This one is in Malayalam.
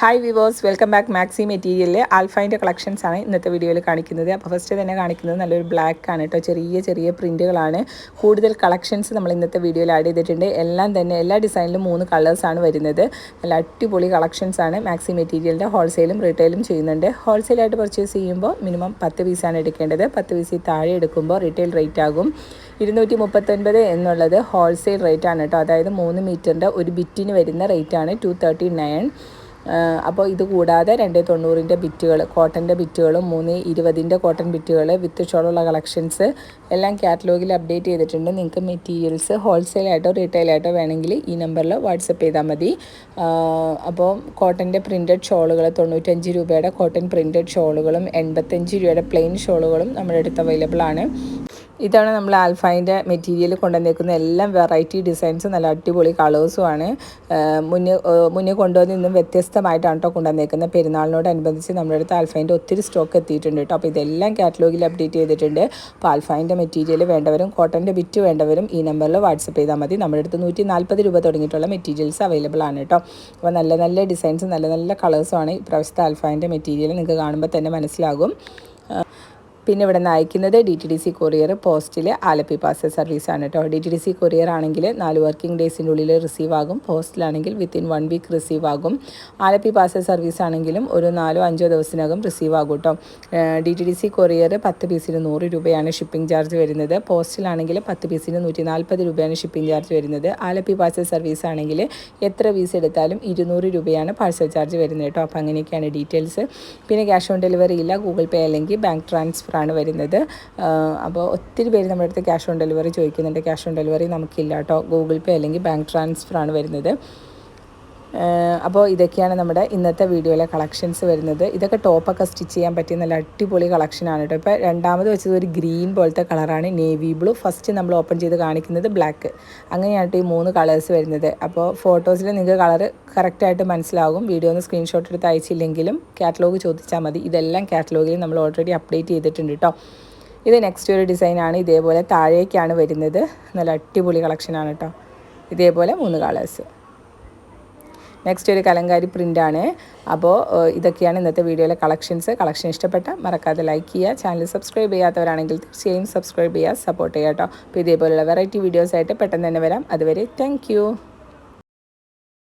Hi viewers welcome back maxi മെറ്റീരിയലിൽ ആൽഫൈന്റെ കളക്ഷൻസ് ആണ് ഇന്നത്തെ വീഡിയോയിൽ കാണിക്കുന്നത്. അപ്പോൾ ഫസ്റ്റ് തന്നെ കാണിക്കുന്നത് നല്ലൊരു ബ്ലാക്ക് ആണ് കേട്ടോ ചെറിയ ചെറിയ പ്രിന്റുകളാണ് കൂടുതൽ കളക്ഷൻസ് നമ്മൾ ഇന്നത്തെ വീഡിയോയിൽ ആഡ് ചെയ്തിട്ടുണ്ട്. എല്ലാം തന്നെ എല്ലാ ഡിസൈനിലും മൂന്ന് കളേഴ്സാണ് വരുന്നത്. നല്ല അടിപൊളി കളക്ഷൻസ് ആണ് മാക്സി മെറ്റീരിയലിന്റെ ഹോൾസെയിലും റീറ്റെയിലും ചെയ്യുന്നുണ്ട്. ഹോൾസെയിലായിട്ട് പർച്ചേസ് ചെയ്യുമ്പോൾ മിനിമം പത്ത് പീസാണ് എടുക്കേണ്ടത്. പത്ത് പീസിൽ താഴെ എടുക്കുമ്പോൾ റീറ്റെയിൽ റേറ്റ് ആകും. ഇരുന്നൂറ്റി മുപ്പത്തൊൻപത് എന്നുള്ളത് ഹോൾസെയിൽ റേറ്റ് ആണ് കേട്ടോ അതായത് മൂന്ന് മീറ്ററിന്റെ ഒരു ബിറ്റിന് വരുന്ന റേറ്റാണ് ടു തേർട്ടി നയൻ അപ്പോൾ ഇത് കൂടാതെ രണ്ട് തൊണ്ണൂറിന്റെ ബിറ്റുകൾ കോട്ടന്റെ ബിറ്റുകളും മൂന്ന് ഇരുപതിന്റെ കോട്ടൺ ബിറ്റുകൾ വിത്ത് ഷോളുള്ള കളക്ഷൻസ് എല്ലാം കാറ്റലോഗിൽ അപ്ഡേറ്റ് ചെയ്തിട്ടുണ്ട്. നിങ്ങൾക്ക് മെറ്റീരിയൽസ് ഹോൾസെയിലായിട്ടോ റീറ്റെയിലായിട്ടോ വേണമെങ്കിൽ ഈ നമ്പറിൽ വാട്സപ്പ് ചെയ്താൽ മതി. അപ്പോൾ കോട്ടന്റെ പ്രിന്റഡ് ഷോളുകൾ തൊണ്ണൂറ്റഞ്ച് രൂപയുടെ കോട്ടൺ പ്രിന്റഡ് ഷോളുകളും എൺപത്തഞ്ച് രൂപയുടെ പ്ലെയിൻ ഷോളുകളും നമ്മുടെ അടുത്ത് അവൈലബിൾ ആണ്. ഇതാണ് നമ്മൾ ആൽഫൈന്റെ മെറ്റീരിയൽ കൊണ്ടുവന്നേക്കുന്ന എല്ലാം വെറൈറ്റി ഡിസൈൻസ് നല്ല അടിപൊളി കളേഴ്സുമാണ്. മുന്നേ മുന്നേ കൊണ്ടുവന്ന് ഇന്നും വ്യത്യസ്തമായിട്ടാണ് കേട്ടോ കൊണ്ടുവന്നേക്കുന്നത്. പെരുന്നാളിനോടനുബന്ധിച്ച് നമ്മുടെ അടുത്ത് ആൽഫൈന്റെ ഒത്തിരി സ്റ്റോക്ക് എത്തിയിട്ടുണ്ട് കേട്ടോ. അപ്പോൾ ഇതെല്ലാം കാറ്റലോഗിൽ അപ്ഡേറ്റ് ചെയ്തിട്ടുണ്ട്. അപ്പോൾ ആൽഫൈന്റെ മെറ്റീരിയൽ വേണ്ടവരും കോട്ടന്റെ ബിറ്റ് വേണ്ടവരും ഈ നമ്പറിൽ വാട്സപ്പ് ചെയ്താൽ മതി. നമ്മുടെ അടുത്ത് നൂറ്റി നാൽപ്പത് രൂപ തുടങ്ങിയിട്ടുള്ള മെറ്റീരിയൽസ് അവൈലബിൾ ആണ് കേട്ടോ. അപ്പോൾ നല്ല നല്ല ഡിസൈൻസ് നല്ല നല്ല കളേഴ്സുമാണ് ഇപ്രാവശ്യത്തെ ആൽഫൈന്റെ മെറ്റീരിയൽ. നിങ്ങൾക്ക് കാണുമ്പോൾ തന്നെ മനസ്സിലാകും. പിന്നെ ഇവിടെ നിന്ന് അയക്കുന്നത് D T D C courier പോസ്റ്റിൽ ആലപ്പി പാർസൽ സർവീസാണ് കേട്ടോ D T D C courier ആണെങ്കിൽ നാല് വർക്കിംഗ് ഡേയ്സിന്റെ ഉള്ളിൽ റിസീവ് ആകും. പോസ്റ്റിലാണെങ്കിൽ വിത്തിൻ വൺ വീക്ക് റിസീവ് ആകും. ആലപ്പി പാർസൽ സർവീസ് ആണെങ്കിലും ഒരു നാലോ അഞ്ചോ ദിവസത്തിനകം റിസീവ് ആകും കേട്ടോ D T D C courier പത്ത് പീസിന് നൂറ് രൂപയാണ് ഷിപ്പിംഗ് ചാർജ് വരുന്നത്. പോസ്റ്റിലാണെങ്കിൽ പത്ത് പീസിന് നൂറ്റി നാൽപ്പത് രൂപയാണ് ഷിപ്പിംഗ് ചാർജ് വരുന്നത്. ആലപ്പി പാർസൽ സർവീസ് ആണെങ്കിൽ എത്ര പീസ് എടുത്താലും ഇരുന്നൂറ് രൂപയാണ് പാർസൽ ചാർജ് വരുന്നത് കേട്ടോ അപ്പോൾ അങ്ങനെയൊക്കെയാണ് ഡീറ്റെയിൽസ് പിന്നെ ക്യാഷ് ഓൺ ഡെലിവറി ഇല്ല. ഗൂഗിൾ പേ അല്ലെങ്കിൽ ബാങ്ക് ട്രാൻസ്ഫർ ആണ് വരുന്നത്. അപ്പോൾ ഒത്തിരി പേര് നമ്മുടെ അടുത്ത് ക്യാഷ് ഓൺ ഡെലിവറി ചോദിക്കുന്നുണ്ട്. ക്യാഷ് ഓൺ ഡെലിവറി നമുക്കില്ല കേട്ടോ ഗൂഗിൾ പേ അല്ലെങ്കിൽ ബാങ്ക് ട്രാൻസ്ഫർ ആണ് വരുന്നത്. അപ്പോൾ ഇതൊക്കെയാണ് നമ്മുടെ ഇന്നത്തെ വീഡിയോയിലെ കളക്ഷൻസ് വരുന്നത്. ഇതൊക്കെ ടോപ്പൊക്കെ സ്റ്റിച്ച് ചെയ്യാൻ പറ്റിയ നല്ല അടിപൊളി കളക്ഷനാണ് കേട്ടോ. ഇപ്പോൾ രണ്ടാമത് വെച്ചത് ഒരു ഗ്രീൻ പോലത്തെ കളറാണ് നേവി ബ്ലൂ ഫസ്റ്റ് നമ്മൾ ഓപ്പൺ ചെയ്ത് കാണിക്കുന്നത് ബ്ലാക്ക് അങ്ങനെയാണ് ഈ മൂന്ന് കളേഴ്സ് വരുന്നത്. അപ്പോൾ ഫോട്ടോസിൽ നിങ്ങൾക്ക് കളർ കറക്റ്റായിട്ട് മനസ്സിലാകും. വീഡിയോ ഒന്ന് സ്ക്രീൻഷോട്ട് എടുത്ത് അയച്ചില്ലെങ്കിലും കാറ്റലോഗ് ചോദിച്ചാൽ മതി. ഇതെല്ലാം കാറ്റലോഗിൽ നമ്മൾ ഓൾറെഡി അപ്ഡേറ്റ് ചെയ്തിട്ടുണ്ട് കേട്ടോ. ഇത് നെക്സ്റ്റ് ഒരു ഡിസൈനാണ് ഇതേപോലെ താഴേക്കാണ് വരുന്നത്. നല്ല അടിപൊളി കളക്ഷനാണ് കേട്ടോ. ഇതേപോലെ മൂന്ന് കളേഴ്സ് നെക്സ്റ്റ് ഒരു കലങ്കാരി പ്രിന്റാണ് അപ്പോൾ ഇതൊക്കെയാണ് ഇന്നത്തെ വീഡിയോയിലെ കളക്ഷൻസ് കളക്ഷൻ ഇഷ്ടപ്പെട്ട മറക്കാതെ ലൈക്ക് ചെയ്യുക. ചാനൽ സബ്സ്ക്രൈബ് ചെയ്യാത്തവരാണെങ്കിൽ തീർച്ചയായും സബ്സ്ക്രൈബ് ചെയ്യുക. സപ്പോർട്ട് ചെയ്യുക കേട്ടോ അപ്പോൾ ഇതേപോലുള്ള വെറൈറ്റി വീഡിയോസായിട്ട് പെട്ടെന്ന് തന്നെ വരാം. അതുവരെ താങ്ക്